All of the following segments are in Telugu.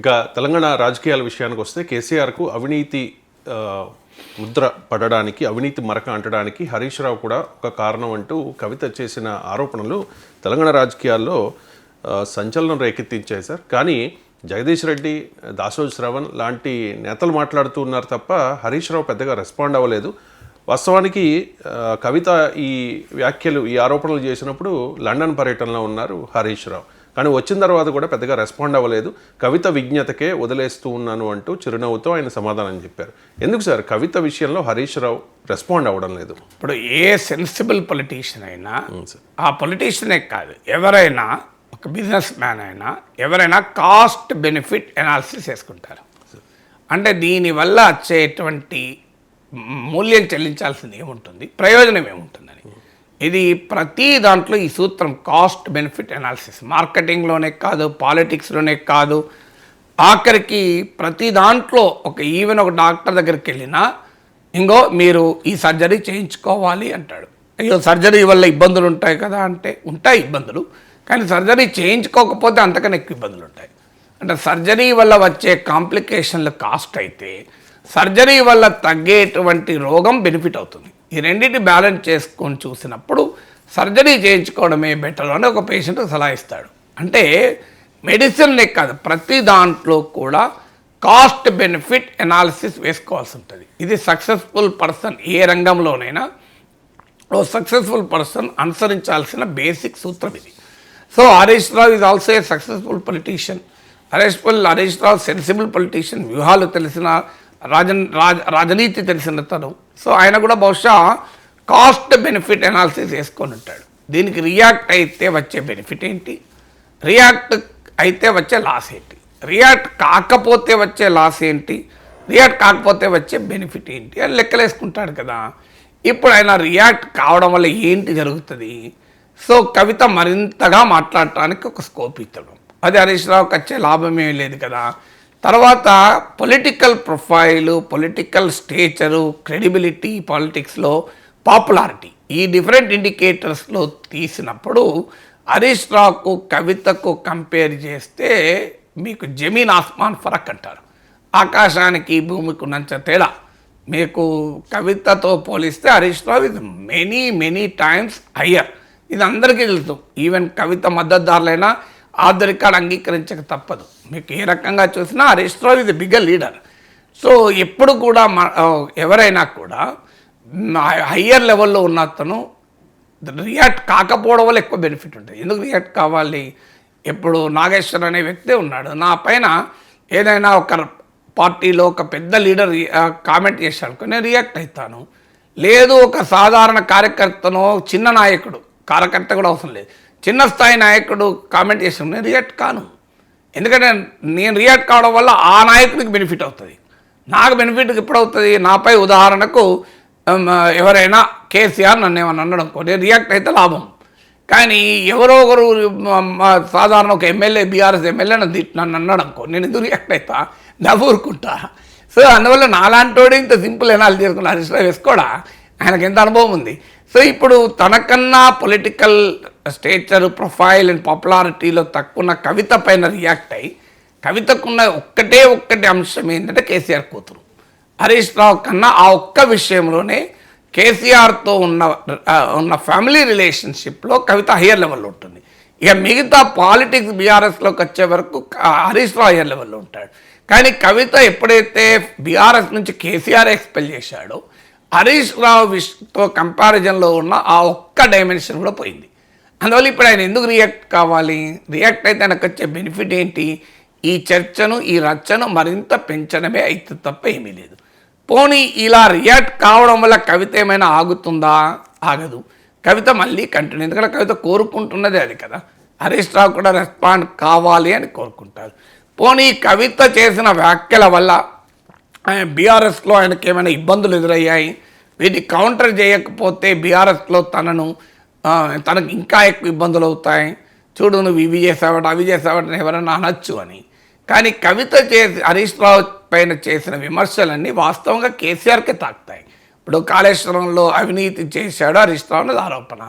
ఇక తెలంగాణ రాజకీయాల విషయానికి వస్తే కేసీఆర్కు అవినీతి ముద్ర పడడానికి అవినీతి మరక అంటడానికి హరీష్ రావు కూడా ఒక కారణం అంటూ కవిత చేసిన ఆరోపణలు తెలంగాణ రాజకీయాల్లో సంచలనం రేకెత్తించాయి సార్. కానీ జగదీష్ రెడ్డి దాసోజ్ శ్రవణ్ లాంటి నేతలు మాట్లాడుతూ ఉన్నారు తప్ప హరీష్ రావు పెద్దగా రెస్పాండ్ అవ్వలేదు. వాస్తవానికి కవిత ఈ వ్యాఖ్యలు ఈ ఆరోపణలు చేసినప్పుడు లండన్ పర్యటనలో ఉన్నారు హరీష్ రావు. కానీ వచ్చిన తర్వాత కూడా పెద్దగా రెస్పాండ్ అవ్వలేదు. కవిత విజ్ఞతకే వదిలేస్తూ ఉన్నాను అంటూ చిరునవ్వుతో ఆయన సమాధానం చెప్పారు. ఎందుకు సార్? కవిత విషయంలో హరీష్ రావు రెస్పాండ్ అవ్వడం లేదు. ఇప్పుడు ఏ సెన్సిబుల్ పొలిటీషియన్ అయినా. ఆ పొలిటీషియనే కాదు. ఎవరైనా ఒక బిజినెస్ మ్యాన్ అయినా ఎవరైనా కాస్ట్ బెనిఫిట్ ఎనాలిసిస్ చేసుకుంటారు. అంటే దీనివల్ల వచ్చేటువంటి మూల్యం చెల్లించాల్సింది ఏముంటుంది? ప్రయోజనం ఏముంటుందని ఇది ప్రతి దాంట్లో ఈ సూత్రం కాస్ట్ బెనిఫిట్ ఎనాలిసిస్ మార్కెటింగ్లోనే కాదు పాలిటిక్స్లోనే కాదు. ఆఖరికి ప్రతి దాంట్లో ఒక ఈవెన్ ఒక డాక్టర్ దగ్గరికి వెళ్ళినా ఇంకో మీరు ఈ సర్జరీ చేయించుకోవాలి అంటాడు. అయ్యో సర్జరీ వల్ల ఇబ్బందులు ఉంటాయి కదా అంటే ఉంటాయి ఇబ్బందులు. కానీ సర్జరీ చేయించుకోకపోతే అంతకన్నా ఎక్కువ ఇబ్బందులు ఉంటాయి. అంటే సర్జరీ వల్ల వచ్చే కాంప్లికేషన్లు కాస్ట్ అయితే సర్జరీ వల్ల తగ్గేటువంటి రోగం బెనిఫిట్ అవుతుంది. ఈ రెండింటి బ్యాలెన్స్ చేసుకొని చూసినప్పుడు సర్జరీ చేయించుకోవడమే బెటర్ అని ఒక పేషెంట్ సలహా ఇస్తాడు. అంటే మెడిసిన్నే కాదు ప్రతి దాంట్లో కూడా కాస్ట్ బెనిఫిట్ ఎనాలిసిస్ వేసుకోవాల్సి ఉంటుంది. ఇది సక్సెస్ఫుల్ పర్సన్ ఏ రంగంలోనైనా ఓ సక్సెస్ఫుల్ పర్సన్ అనుసరించాల్సిన బేసిక్ సూత్రం ఇది. So Harish Rao is also a successful politician. Harish pull Harish Rao sensible politician. వ్యూహాలు తెలిసిన రాజన్ రాజ రాజనీతి తెలిసిన తను. సో ఆయన కూడా బహుశా కాస్ట్ బెనిఫిట్ అనాలిసిస్ వేసుకొని ఉంటాడు. దీనికి రియాక్ట్ అయితే వచ్చే బెనిఫిట్ ఏంటి? రియాక్ట్ అయితే వచ్చే లాస్ ఏంటి? రియాక్ట్ కాకపోతే వచ్చే లాస్ ఏంటి? రియాక్ట్ కాకపోతే వచ్చే బెనిఫిట్ ఏంటి? అని లెక్కలేసుకుంటాడు కదా. ఇప్పుడు ఆయన రియాక్ట్ కావడం వల్ల ఏంటి జరుగుతుంది? సో కవిత మరింతగా మాట్లాడటానికి ఒక స్కోప్ ఇచ్చడం అది హరీష్ రావుకి వచ్చే లాభమేం లేదు కదా. తర్వాత political profile political stature credibility పాలిటిక్స్లో పాపులారిటీ ఈ డిఫరెంట్ ఇండికేటర్స్లో తీసినప్పుడు హరీష్ రావుకు కవితకు కంపేర్ చేస్తే మీకు జమీన్ ఆస్మాన్ ఫరక్ అంటారు. ఆకాశానికి భూమికి ఉన్నంత తేడా. మీకు కవితతో పోలిస్తే హరీష్ రావు ఇది మెనీ మెనీ టైమ్స్ హయ్యర్ ఇది అందరికీ తెలుసు. ఈవెన్ కవిత మద్దతుదారులైనా ఆధరికాలు అంగీకరించక తప్పదు. మీకు ఏ రకంగా చూసినా హరీష్ రావు ఇది బిగ్గర్ లీడర్. సో ఎప్పుడు కూడా ఎవరైనా కూడా హయ్యర్ లెవెల్లో ఉన్న అతను రియాక్ట్ కాకపోవడం వల్ల ఎక్కువ బెనిఫిట్ ఉంటుంది. ఎందుకు రియాక్ట్ కావాలి? ఎప్పుడు నాగేశ్వర్ అనే వ్యక్తి ఉన్నాడు. నా పైన ఏదైనా ఒక పార్టీలో ఒక పెద్ద లీడర్ కామెంట్ చేశాడు నేను రియాక్ట్ అవుతాను. లేదు ఒక సాధారణ కార్యకర్తనో చిన్న నాయకుడు కార్యకర్త కూడా అవసరం లేదు. చిన్న స్థాయి నాయకుడు కామెంట్ చేసిన నేను రియాక్ట్ కాను. ఎందుకంటే నేను రియాక్ట్ కావడం వల్ల ఆ నాయకుడికి బెనిఫిట్ అవుతుంది. నాకు బెనిఫిట్ ఎప్పుడవుతుంది? నాపై ఉదాహరణకు ఎవరైనా కేసీఆర్ నన్ను ఏమన్నా అనడం నేను రియాక్ట్ అయితే లాభం. కానీ ఎవరో ఒకరు సాధారణ ఒక ఎమ్మెల్యే బీఆర్ఎస్ ఎమ్మెల్యే నన్ను నన్ను అన్నాడు అనుకో నేను ఎందుకు రియాక్ట్ అవుతా నవ్వురుకుంటా సో అందువల్ల నాలాంటోడు ఇంత సింపుల్ ఎనాలి తీసుకున్న హరీష్ రావు వేసుకోడా? ఆయనకి ఎంత అనుభవం ఉంది? సో ఇప్పుడు తనకన్నా పొలిటికల్ స్టేచర్ ప్రొఫైల్ అండ్ పాపులారిటీలో తక్కువ కవిత పైన రియాక్ట్ అయ్యి కవితకున్న ఒక్కటే ఒక్కటి అంశం ఏంటంటే కేసీఆర్ కూతురు. హరీష్ రావు కన్నా ఆ ఒక్క విషయంలోనే కేసీఆర్తో ఉన్న ఉన్న ఫ్యామిలీ రిలేషన్షిప్లో కవిత హయ్యర్ లెవెల్లో ఉంటుంది. ఇక మిగతా పాలిటిక్స్ బీఆర్ఎస్లోకి వచ్చే వరకు హరీష్ రావు హయ్యర్ లెవెల్లో ఉంటాడు. కానీ కవిత ఎప్పుడైతే బీఆర్ఎస్ నుంచి కేసీఆర్ ఎక్స్పెల్ చేశాడో హరీష్ రావు విష్తో కంపారిజన్లో ఉన్న ఆ ఒక్క డైమెన్షన్ కూడా పోయింది. అందువల్ల ఇప్పుడు ఆయన ఎందుకు రియాక్ట్ కావాలి? రియాక్ట్ అయితే ఆయనకు వచ్చే బెనిఫిట్ ఏంటి? ఈ చర్చను ఈ రచ్చను మరింత పెంచడమే అయితే తప్ప ఏమీ లేదు. పోనీ ఇలా రియాక్ట్ కావడం వల్ల కవిత ఏమైనా ఆగుతుందా? ఆగదు. కవిత మళ్ళీ కంటిన్యూ ఎందుకంటే కవిత కోరుకుంటున్నదే అది కదా. హరీష్ రావు కూడా రెస్పాండ్ కావాలి అని కోరుకుంటారు. పోనీ కవిత చేసిన వ్యాఖ్యల వల్ల ఆయన బీఆర్ఎస్లో ఆయనకి ఏమైనా ఇబ్బందులు ఎదురయ్యాయి? వీటి కౌంటర్ చేయకపోతే బీఆర్ఎస్లో తనను తనకు ఇంకా ఎక్కువ ఇబ్బందులు అవుతాయి. చూడు నువ్వు ఇవి చేసావట అవి చేసావట ఎవరైనా ఎవరన్నా అనొచ్చు అని. కానీ కవిత చేసి హరీష్ రావు పైన చేసిన విమర్శలన్నీ వాస్తవంగా కేసీఆర్కే తాకుతాయి. ఇప్పుడు కాళేశ్వరంలో అవినీతి చేశాడు హరీష్ రావు అనేది ఆరోపణ.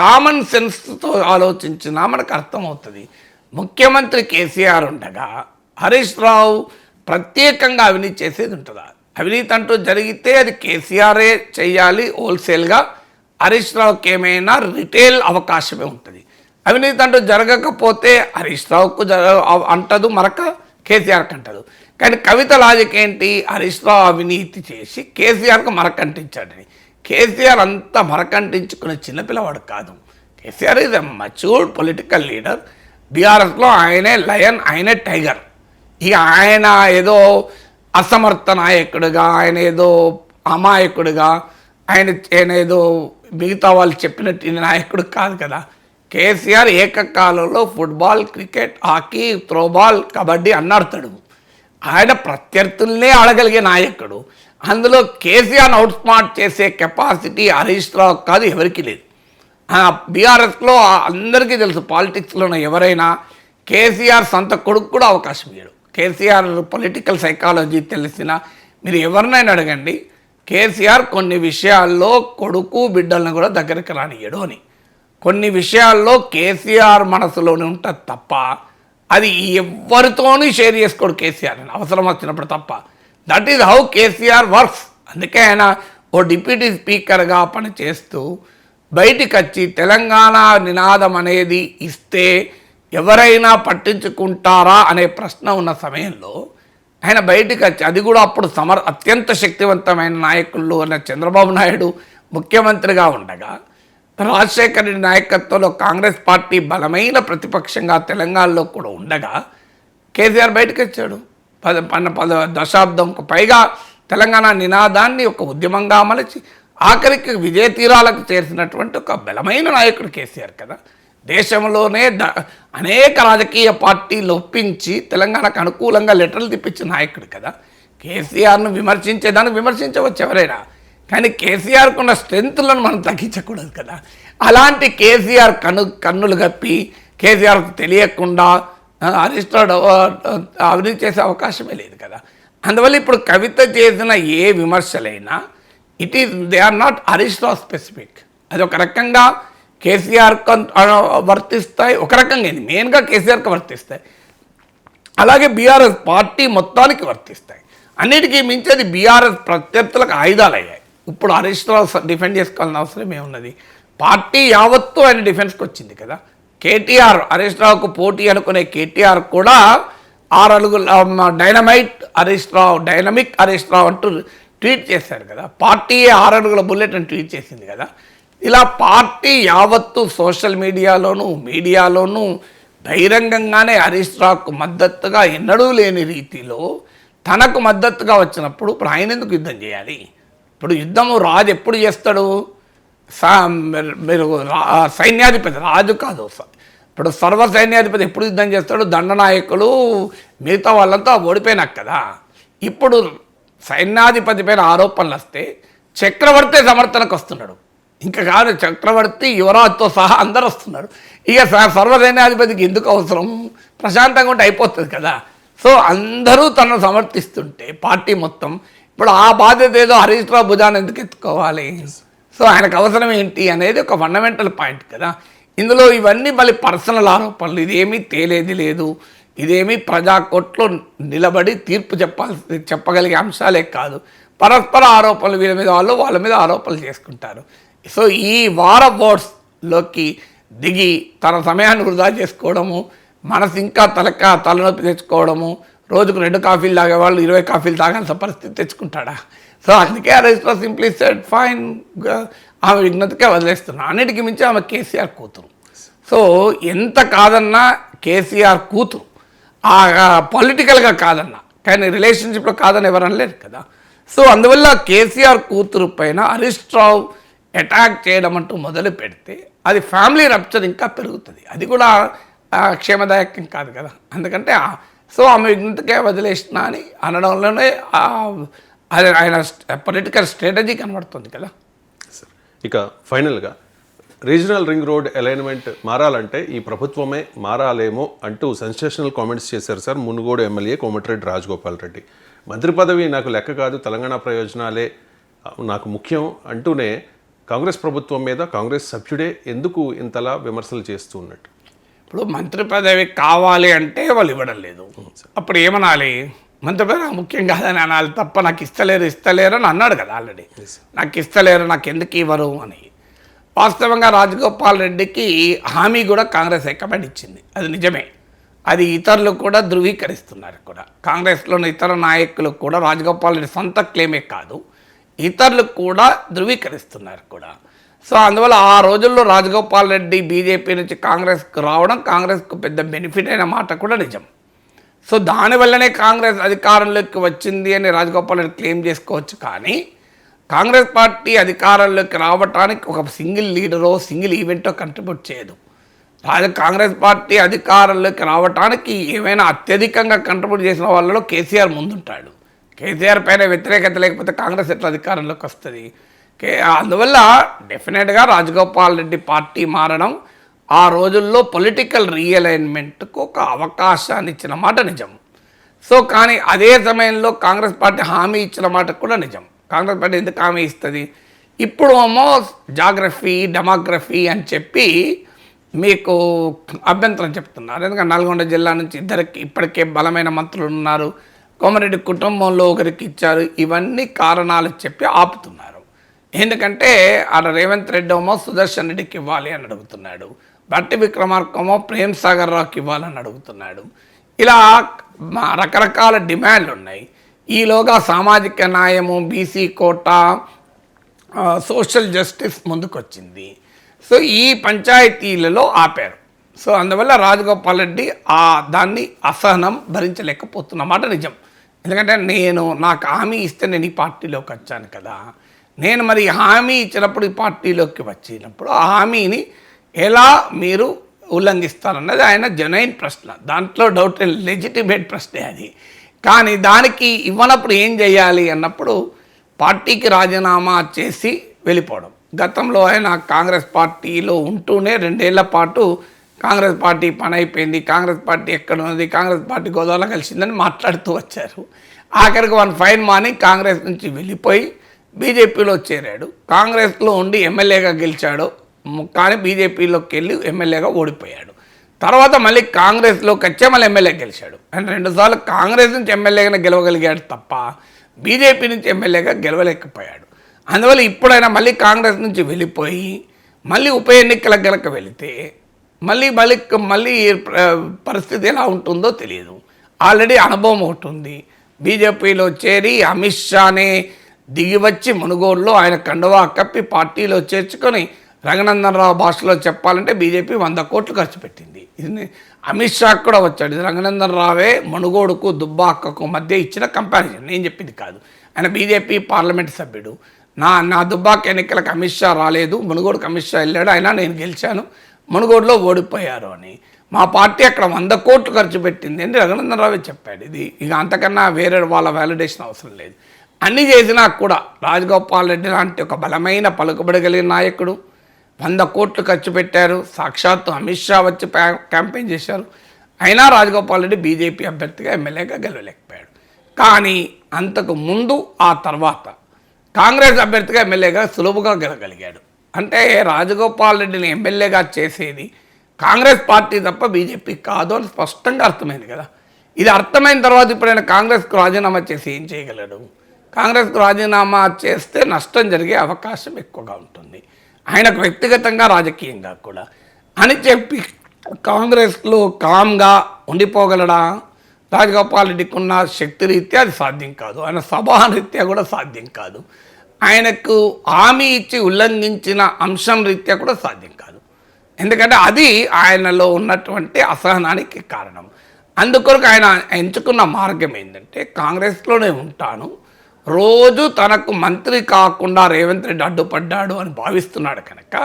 కామన్ సెన్స్తో ఆలోచించినా మనకు అర్థమవుతుంది. ముఖ్యమంత్రి కేసీఆర్ ఉండగా హరీష్ రావు ప్రత్యేకంగా అవినీతి చేసేది ఉంటుందా? అవినీతి అంటూ జరిగితే అది కేసీఆరే చేయాలి హోల్సేల్గా. హరీష్ రావుకి ఏమైనా రిటైల్ అవకాశమే ఉంటుంది. అవినీతి అంటూ జరగకపోతే హరీష్ రావుకు జర అంటదు మరక కేసీఆర్కి అంటదు. కానీ కవిత లాజిక్ ఏంటి? హరీష్ రావు అవినీతి చేసి కేసీఆర్కు మరకంటించాడని. కేసీఆర్ అంతా మరకంటించుకునే చిన్నపిల్లవాడు కాదు. KCR is a matured political leader బీఆర్ఎస్లో ఆయనే లయన్ ఆయనే టైగర్ ఇక ఆయన ఏదో అసమర్థ నాయకుడుగా ఆయన ఏదో అమాయకుడుగా ఆయన ఆయన ఏదో మిగతా వాళ్ళు చెప్పినట్టు నాయకుడు కాదు కదా. కేసీఆర్ ఏకకాలంలో football cricket hockey throwball kabaddi అన్నాడతాడు ఆయన ప్రత్యర్థుల్నే ఆడగలిగే నాయకుడు. అందులో కేసీఆర్ అవుట్ స్మార్ట్ చేసే కెపాసిటీ హరీష్ రావు కాదు ఎవరికీ లేదు. బీఆర్ఎస్లో అందరికీ తెలుసు పాలిటిక్స్లో ఎవరైనా. కేసీఆర్ సొంత కొడుకు కూడా అవకాశం ఇవ్వడు కేసీఆర్ పొలిటికల్ సైకాలజీ తెలిసిన మీరు ఎవరినైనా అడగండి కేసీఆర్ కొన్ని విషయాల్లో కొడుకు బిడ్డలను కూడా దగ్గరికి రానియడు అని. కొన్ని విషయాల్లో కేసీఆర్ మనసులోనే ఉంటుంది తప్ప అది ఎవరితోనూ షేర్ చేసుకోడు కేసీఆర్. అని అవసరం వచ్చినప్పుడు తప్ప. That is how KCR works అందుకే ఆయన ఓ డిప్యూటీ స్పీకర్గా పనిచేస్తూ బయటికి వచ్చి తెలంగాణ నినాదం అనేది ఇస్తే ఎవరైనా పట్టించుకుంటారా అనే ప్రశ్న ఉన్న సమయంలో ఆయన బయటికి వచ్చి అది కూడా అప్పుడు సమర్ అత్యంత శక్తివంతమైన నాయకుల్లో ఉన్న చంద్రబాబు నాయుడు ముఖ్యమంత్రిగా ఉండగా రాజశేఖర రెడ్డి నాయకత్వంలో కాంగ్రెస్ పార్టీ బలమైన ప్రతిపక్షంగా తెలంగాణలో కూడా ఉండగా కేసీఆర్ బయటకు వచ్చాడు. పద పన్న పద దశాబ్దంకు పైగా తెలంగాణ నినాదాన్ని ఒక ఉద్యమంగా మలచి ఆఖరికి విజయ తీరాలకు చేసినటువంటి ఒక బలమైన నాయకుడు కేసీఆర్ కదా. దేశంలోనే ద అనేక రాజకీయ పార్టీలు ఒప్పించి తెలంగాణకు అనుకూలంగా లెటర్లు తెప్పించిన నాయకుడు కదా. కేసీఆర్ను విమర్శించేదాన్ని విమర్శించవచ్చు ఎవరైనా. కానీ కేసీఆర్కు ఉన్న స్ట్రెంత్లను మనం తగ్గించకూడదు కదా. అలాంటి కేసీఆర్ కన్ను కన్నులు కప్పి కేసీఆర్కు తెలియకుండా అరిస్టాడ్ అవినీతి చేసే అవకాశమే లేదు కదా. అందువల్ల ఇప్పుడు కవిత చేసిన ఏ విమర్శలైనా it is they are not అరిస్టా specific. అది ఒక రకంగా కేసీఆర్ వర్తిస్తాయి. ఒక రకంగా ఇది. మెయిన్గా కేసీఆర్కి వర్తిస్తాయి. అలాగే బీఆర్ఎస్ పార్టీ మొత్తానికి వర్తిస్తాయి. అన్నిటికీ మించేది బీఆర్ఎస్ ప్రత్యర్థులకు ఆయుధాలు అయ్యాయి. ఇప్పుడు హరీష్ రావు డిఫెండ్ చేసుకోవాల్సిన అవసరం ఏమున్నది? పార్టీ యావత్తు ఆయన డిఫెన్స్కి వచ్చింది కదా. కేటీఆర్ హరీష్ రావుకు పోటీ అనుకునే కేటీఆర్ కూడా ఆరలుగు డైనమైట్ హరీష్ రావు డైనమిక్ హరీష్ రావు అంటూ ట్వీట్ చేశారు కదా. పార్టీ ఆరడుగుల బుల్లెట్ అని ట్వీట్ చేసింది కదా. ఇలా పార్టీ యావత్తు సోషల్ మీడియాలోనూ మీడియాలోనూ బహిరంగంగానే హరీష్ రావుకు మద్దతుగా ఎన్నడూ లేని రీతిలో తనకు మద్దతుగా వచ్చినప్పుడు ఇప్పుడు ఆయన ఎందుకు యుద్ధం చేయాలి? ఇప్పుడు యుద్ధము రాజు ఎప్పుడు చేస్తాడు? సా మీరు- మీరు సైన్యాధిపతి రాజు కాదు. ఇప్పుడు సర్వ సైన్యాధిపతి ఎప్పుడు యుద్ధం చేస్తాడు? దండనాయకులు మిగతా వాళ్ళంతా ఓడిపోయినాక కదా. ఇప్పుడు సైన్యాధిపతి పైన ఆరోపణలు వస్తే చక్రవర్తి సమర్థనకు వస్తున్నాడు. ఇంకా కాదు చక్రవర్తి యువరాజ్తో సహా అందరు వస్తున్నారు ఇక స- సర్వ సైన్యాధిపతికి ఎందుకు అవసరం? ప్రశాంతంగా ఉంటే అయిపోతుంది కదా. సో అందరూ తనను సమర్థిస్తుంటే పార్టీ మొత్తం ఇప్పుడు ఆ బాధ్యత ఏదో హరీష్ రావు భుజాన్ని ఎందుకు ఎత్తుకోవాలి? సో ఆయనకు అవసరం ఏంటి అనేది ఒక ఫండమెంటల్ పాయింట్ కదా. ఇందులో ఇవన్నీ మళ్ళీ పర్సనల్ ఆరోపణలు. ఇదేమీ తేలేది లేదు. ఇదేమీ ప్రజా కోర్టులో నిలబడి తీర్పు చెప్పాల్సి చెప్పగలిగే అంశాలే కాదు. పరస్పర ఆరోపణలు వీళ్ళ మీద వాళ్ళు వాళ్ళ మీద ఆరోపణలు చేసుకుంటారు. సో ఈ వార బోర్డ్స్లోకి దిగి తన సమయాన్ని వృధా చేసుకోవడము మనసు ఇంకా తలక తలనొప్పి తెచ్చుకోవడము రోజుకు రెండు కాఫీలు తాగేవాళ్ళు ఇరవై కాఫీలు తాగాల్సిన పరిస్థితి తెచ్చుకుంటాడా? సో అందుకే ఆ రిజిస్టర్ సింప్లీ సెట్ ఫైన్ ఆమె విఘ్నతకే వదిలేస్తున్నా. అన్నిటికీ మించి ఆమె కేసీఆర్ కూతురు. సో ఎంత కాదన్నా కేసీఆర్ కూతురు. పొలిటికల్గా కాదన్నా. కానీ రిలేషన్షిప్లో కాదని ఎవరనలేరు లేరు కదా. సో అందువల్ల కేసీఆర్ కూతురు పైన హరీష్ రావు అటాక్ చేయడం అంటూ మొదలు పెడితే అది ఫ్యామిలీ రప్చర్ ఇంకా పెరుగుతుంది. అది కూడా క్షేమదాయకం కాదు కదా. ఎందుకంటే సో ఆమె విఘ్నతకే వదిలేసిన అని అనడంలోనే అది ఆయన పొలిటికల్ స్ట్రాటజీ కనబడుతుంది కదా. సార్ ఇక ఫైనల్గా రీజనల్ రింగ్ రోడ్ అలైన్మెంట్ మారాలంటే ఈ ప్రభుత్వమే మారాలేమో అంటూ సెన్సేషనల్ కామెంట్స్ చేశారు సార్ మునుగోడు ఎమ్మెల్యే కోమటిరెడ్డి రాజగోపాల్ రెడ్డి. మంత్రి పదవి నాకు లెక్క కాదు తెలంగాణ ప్రయోజనాలే నాకు ముఖ్యం అంటూనే కాంగ్రెస్ ప్రభుత్వం మీద కాంగ్రెస్ సభ్యుడే ఎందుకు ఇంతలా విమర్శలు చేస్తూ ఉన్నట్టు? ఇప్పుడు మంత్రి పదవి కావాలి అంటే వాళ్ళు ఇవ్వడం లేదు. అప్పుడు ఏమనాలి? మంత్రి పదవి నాకు ముఖ్యం కాదని అనాలి తప్ప నాకు ఇస్తలేరు ఇస్తలేరు అని అన్నాడు కదా ఆల్రెడీ. నాకు ఇస్తలేరు నాకు ఎందుకు ఇవ్వరు అని. వాస్తవంగా రాజగోపాల్ రెడ్డికి హామీ కూడా కాంగ్రెస్ హైకమాండ్ ఇచ్చింది. అది నిజమే. అది ఇతరులు కూడా ధృవీకరిస్తున్నారు కూడా. కాంగ్రెస్లోని ఇతర నాయకులు కూడా రాజగోపాల్ రెడ్డి సొంత క్లెయిమే కాదు. ఇతరులు కూడా ధృవీకరిస్తున్నారు కూడా. సో అందువల్ల ఆ రోజుల్లో రాజగోపాల్ రెడ్డి బీజేపీ నుంచి కాంగ్రెస్కు రావడం కాంగ్రెస్కు పెద్ద బెనిఫిట్ అయిన మాట కూడా నిజం. సో దానివల్లనే కాంగ్రెస్ అధికారంలోకి వచ్చింది అని రాజగోపాల్ రెడ్డి క్లెయిమ్ చేసుకోవచ్చు కానీ కాంగ్రెస్ పార్టీ అధికారంలోకి రావడానికి ఒక సింగిల్ లీడరో సింగిల్ ఈవెంటో కంట్రిబ్యూట్ చేయదు. రాజ కాంగ్రెస్ పార్టీ అధికారంలోకి రావడానికి ఏమైనా అత్యధికంగా కంట్రిబ్యూట్ చేసిన వాళ్ళలో కేసీఆర్ ముందుంటాడు. కేసీఆర్ పైన వ్యతిరేకత లేకపోతే కాంగ్రెస్ ఎట్లా అధికారంలోకి వస్తుంది? కే అందువల్ల డెఫినెట్గా రాజగోపాల్ రెడ్డి పార్టీ మారడం ఆ రోజుల్లో పొలిటికల్ రీఅలైన్మెంట్కు ఒక అవకాశాన్ని ఇచ్చిన మాట నిజం. సో కానీ అదే సమయంలో కాంగ్రెస్ పార్టీ హామీ ఇచ్చిన మాట కూడా నిజం. కాంగ్రెస్ పార్టీ ఎందుకు హామీ ఇస్తుంది? ఇప్పుడు ఏమో జాగ్రఫీ డెమోగ్రఫీ అని చెప్పి మీకు అభ్యంతరం చెప్తున్నారు. ఎందుకంటే నల్గొండ జిల్లా నుంచి ఇద్దరికి ఇప్పటికే బలమైన మంత్రులు ఉన్నారు. కోమరెడ్డి కుటుంబంలో ఒకరికి ఇచ్చారు. ఇవన్నీ కారణాలు చెప్పి ఆపుతున్నారు. ఎందుకంటే ఆడ రేవంత్ రెడ్డి ఏమో సుదర్శన్ రెడ్డికి ఇవ్వాలి అని అడుగుతున్నాడు. భట్టి విక్రమార్కమో ప్రేమ్ సాగర్ రావుకి ఇవ్వాలని అడుగుతున్నాడు. ఇలా రకరకాల డిమాండ్లు ఉన్నాయి. ఈలోగా సామాజిక న్యాయము బీసీ కోట సోషల్ జస్టిస్ ముందుకొచ్చింది. సో ఈ పంచాయతీలలో ఆపారు. సో అందువల్ల రాజగోపాల్ రెడ్డి ఆ దాన్ని అసహనం భరించలేకపోతున్నమాట నిజం. ఎందుకంటే నేను నాకు హామీ ఇస్తే నేను ఈ పార్టీలోకి వచ్చాను కదా. నేను మరి హామీ ఇచ్చినప్పుడు ఈ పార్టీలోకి వచ్చినప్పుడు ఆ హామీని ఎలా మీరు ఉల్లంఘిస్తారన్నది ఆయన జనైన్ ప్రశ్న. దాంట్లో డౌట్ లెజిటిమేట్ ప్రశ్నే అది. కానీ దానికి ఇవ్వనప్పుడు ఏం చేయాలి అన్నప్పుడు పార్టీకి రాజీనామా చేసి వెళ్ళిపోవడం. గతంలో ఆయన కాంగ్రెస్ పార్టీలో ఉంటూనే రెండేళ్ళ పాటు కాంగ్రెస్ పార్టీ పని అయిపోయింది కాంగ్రెస్ పార్టీ ఎక్కడ ఉంది కాంగ్రెస్ పార్టీ గోదావరిలో కలిసిందని మాట్లాడుతూ వచ్చారు. ఆఖరికి వన్ ఫైన్ మార్నింగ్ కాంగ్రెస్ నుంచి వెళ్ళిపోయి బీజేపీలో చేరాడు. కాంగ్రెస్లో ఉండి ఎమ్మెల్యేగా గెలిచాడు. కానీ బీజేపీలోకి వెళ్ళి ఎమ్మెల్యేగా ఓడిపోయాడు. తర్వాత మళ్ళీ కాంగ్రెస్లోకి వచ్చే మళ్ళీ ఎమ్మెల్యే గెలిచాడు. అండ్ రెండుసార్లు కాంగ్రెస్ నుంచి ఎమ్మెల్యేగానే గెలవగలిగాడు తప్ప బీజేపీ నుంచి ఎమ్మెల్యేగా గెలవలేకపోయాడు. అందువల్ల ఇప్పుడైనా మళ్ళీ కాంగ్రెస్ నుంచి వెళ్ళిపోయి మళ్ళీ ఉప ఎన్నికలకు గెలక వెళితే మళ్ళీ మళ్ళీ మళ్ళీ పరిస్థితి ఎలా ఉంటుందో తెలియదు. ఆల్రెడీ అనుభవం ఒకటి ఉంది. బీజేపీలో చేరి అమిత్ షానే దిగి వచ్చి మునుగోడులో ఆయన కండువా కప్పి పార్టీలో చేర్చుకొని రంగనందనరావు రావు భాషలో చెప్పాలంటే బీజేపీ వంద కోట్లు ఖర్చు పెట్టింది. ఇది అమిత్ షా కూడా వచ్చాడు. ఇది రంగనందనరావే మునుగోడుకు దుబ్బాకకు మధ్య ఇచ్చిన కంపారిజన్. నేను చెప్పింది కాదు. ఆయన బీజేపీ పార్లమెంట్ సభ్యుడు. నా నా దుబ్బాక ఎన్నికలకు అమిత్ షా రాలేదు. మునుగోడుకు అమిత్ షా వెళ్ళాడు. అయినా నేను గెలిచాను. మునుగోడులో ఓడిపోయారు అని. మా పార్టీ అక్కడ వంద కోట్లు ఖర్చు పెట్టింది అని రఘునందనరావు చెప్పాడు. ఇది ఇక అంతకన్నా వేరే వాళ్ళ వ్యాలిడేషన్ అవసరం లేదు. అన్నీ చేసినా కూడా రాజగోపాల్ రెడ్డి లాంటి ఒక బలమైన పలుకుబడి కలిగిన నాయకుడు వంద కోట్లు ఖర్చు పెట్టారు. సాక్షాత్తు అమిత్ షా వచ్చి క్యాంపెయిన్ చేశారు. అయినా రాజగోపాల్ రెడ్డి బీజేపీ అభ్యర్థిగా ఎమ్మెల్యేగా గెలవలేకపోయాడు. కానీ అంతకు ముందు ఆ తర్వాత కాంగ్రెస్ అభ్యర్థిగా ఎమ్మెల్యేగా సులువుగా గెలగలిగాడు. అంటే రాజగోపాల్ రెడ్డిని ఎమ్మెల్యేగా చేసేది కాంగ్రెస్ పార్టీ తప్ప బీజేపీ కాదు అని స్పష్టంగా అర్థమైంది కదా. ఇది అర్థమైన తర్వాత ఇప్పుడు ఆయన కాంగ్రెస్కు రాజీనామా చేసి ఏం చేయగలడు? కాంగ్రెస్కు రాజీనామా చేస్తే నష్టం జరిగే అవకాశం ఎక్కువగా ఉంటుంది. ఆయనకు వ్యక్తిగతంగా రాజకీయంగా కూడా. అని చెప్పి కాంగ్రెస్లో కామ్గా ఉండిపోగలడా? రాజగోపాల్ రెడ్డికి ఉన్న శక్తి రీత్యా అది సాధ్యం కాదు. ఆయన సభారీత్యా కూడా సాధ్యం కాదు. ఆయనకు హామీ ఇచ్చి ఉల్లంఘించిన అంశం రీత్యా కూడా సాధ్యం కాదు. ఎందుకంటే అది ఆయనలో ఉన్నటువంటి అసహనానికి కారణం. అందుకొరకు ఆయన ఎంచుకున్న మార్గం ఏంటంటే కాంగ్రెస్లోనే ఉంటాను. రోజు తనకు మంత్రి కాకుండా రేవంత్ రెడ్డి అడ్డుపడ్డాడు అని భావిస్తున్నాడు కనుక.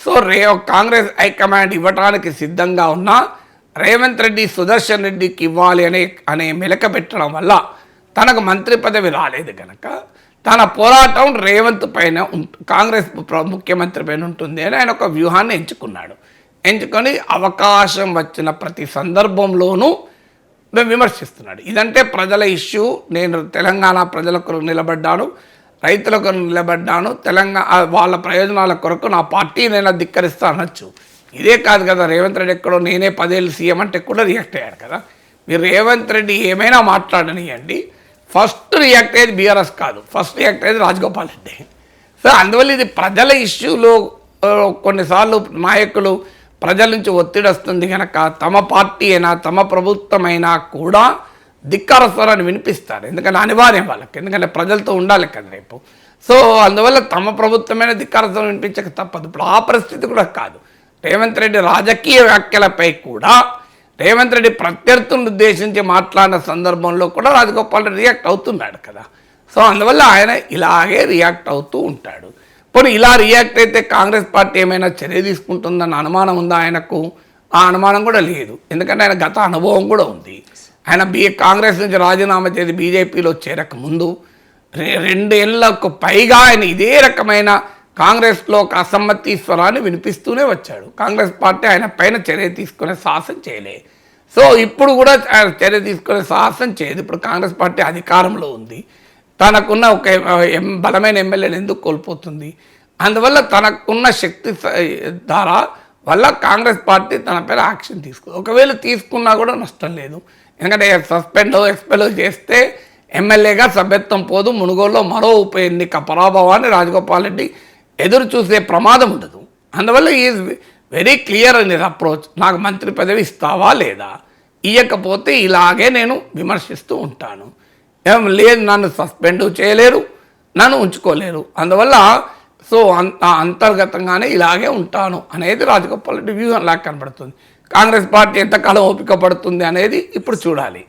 సో రే కాంగ్రెస్ హైకమాండ్ ఇవ్వడానికి సిద్ధంగా ఉన్న రేవంత్ రెడ్డి సుదర్శన్ రెడ్డికి ఇవ్వాలి అనే అనే మెలక పెట్టడం వల్ల తనకు మంత్రి పదవి రాలేదు కనుక తన పోరాటం రేవంత్ పైన కాంగ్రెస్ ప్ర- ముఖ్యమంత్రి పైన ఉంటుంది అని ఆయన ఒక వ్యూహాన్ని ఎంచుకున్నాడు. ఎంచుకొని అవకాశం వచ్చిన ప్రతి సందర్భంలోనూ మేము విమర్శిస్తున్నాడు. ఇదంటే ప్రజల ఇష్యూ. నేను తెలంగాణ ప్రజల కొరకు నిలబడ్డాను రైతుల కొరకు నిలబడ్డాను తెలంగాణ వాళ్ళ ప్రయోజనాల కొరకు నా పార్టీ నేను ధిక్కరిస్తా అనొచ్చు. ఇదే కాదు కదా రేవంత్ రెడ్డి ఎక్కడో నేనే పదేళ్ళు సీఎం అంటే కూడా రియాక్ట్ అయ్యాడు కదా. మీరు రేవంత్ రెడ్డి ఏమైనా మాట్లాడనియండి. ఫస్ట్ రియాక్ట్ అయ్యేది బీఆర్ఎస్ కాదు. ఫస్ట్ రియాక్ట్ అయ్యేది రాజగోపాల్ రెడ్డి. సో అందువల్ల ఇది ప్రజల ఇష్యూలో కొన్నిసార్లు నాయకులు ప్రజల నుంచి ఒత్తిడి వస్తుంది కనుక తమ పార్టీ అయినా తమ ప్రభుత్వమైనా కూడా ధిక్కార స్వరాన్ని వినిపిస్తారు. ఎందుకంటే అనివార్యం వాళ్ళకి ఎందుకంటే ప్రజలతో ఉండాలి కదా రేపు. సో అందువల్ల తమ ప్రభుత్వమైన ధిక్కార స్వరం వినిపించక తప్పదు. ఇప్పుడు ఆ పరిస్థితి కూడా కాదు. రేవంత్ రెడ్డి రాజకీయ వ్యాఖ్యలపై కూడా రేవంత్ రెడ్డి ప్రత్యర్థులను ఉద్దేశించి మాట్లాడిన సందర్భంలో కూడా రాజగోపాల్ రెడ్డి రియాక్ట్ అవుతున్నాడు కదా. సో అందువల్ల ఆయన ఇలాగే రియాక్ట్ అవుతూ ఉంటాడు. పోనీ ఇలా రియాక్ట్ అయితే కాంగ్రెస్ పార్టీ ఏమైనా చర్య తీసుకుంటుందన్న అనుమానం ఉందా ఆయనకు? ఆ అనుమానం కూడా లేదు. ఎందుకంటే ఆయన గత అనుభవం కూడా ఉంది. ఆయన బీ కాంగ్రెస్ నుంచి రాజీనామా చేసి బీజేపీలో చేరక ముందు రెండేళ్ళకు పైగా ఆయన ఇదే రకమైన కాంగ్రెస్లో ఒక అసమ్మతి స్వరాన్ని వినిపిస్తూనే వచ్చాడు. కాంగ్రెస్ పార్టీ ఆయన పైన చర్య తీసుకునే సాహసం చేయలే. సో ఇప్పుడు కూడా ఆయన చర్య తీసుకునే సాహసం చేయదు. ఇప్పుడు కాంగ్రెస్ పార్టీ అధికారంలో ఉంది. తనకున్న ఒక బలమైన ఎమ్మెల్యేని ఎందుకు కోల్పోతుంది? అందువల్ల తనకున్న శక్తి ద్వారా వల్ల కాంగ్రెస్ పార్టీ తన పేరు యాక్షన్ తీసుకుంది ఒకవేళ తీసుకున్నా కూడా నష్టం లేదు. ఎందుకంటే సస్పెండ్ ఎక్స్పెలో చేస్తే ఎమ్మెల్యేగా సభ్యత్వం పోదు. మునుగోలో మరో ఉప ఎన్నిక పరాభవాన్ని రాజగోపాల్ రెడ్డి ఎదురు చూసే ప్రమాదం ఉండదు. అందువల్ల ఈజ్ వెరీ క్లియర్ అనే అప్రోచ్ నాకు మంత్రి పదవి ఇస్తావా లేదా? ఇవ్వకపోతే ఇలాగే నేను విమర్శిస్తూ ఉంటాను. ఏం లేదు నన్ను సస్పెండ్ చేయలేరు నన్ను ఉంచుకోలేరు. అందువల్ల సో అంత అంతర్గతంగానే ఇలాగే ఉంటాను అనేది రాజగోపాల్ రెడ్డి వ్యూహం లాగా కనబడుతుంది. కాంగ్రెస్ పార్టీ ఎంతకాలం ఓపిక పడుతుంది అనేది ఇప్పుడు చూడాలి.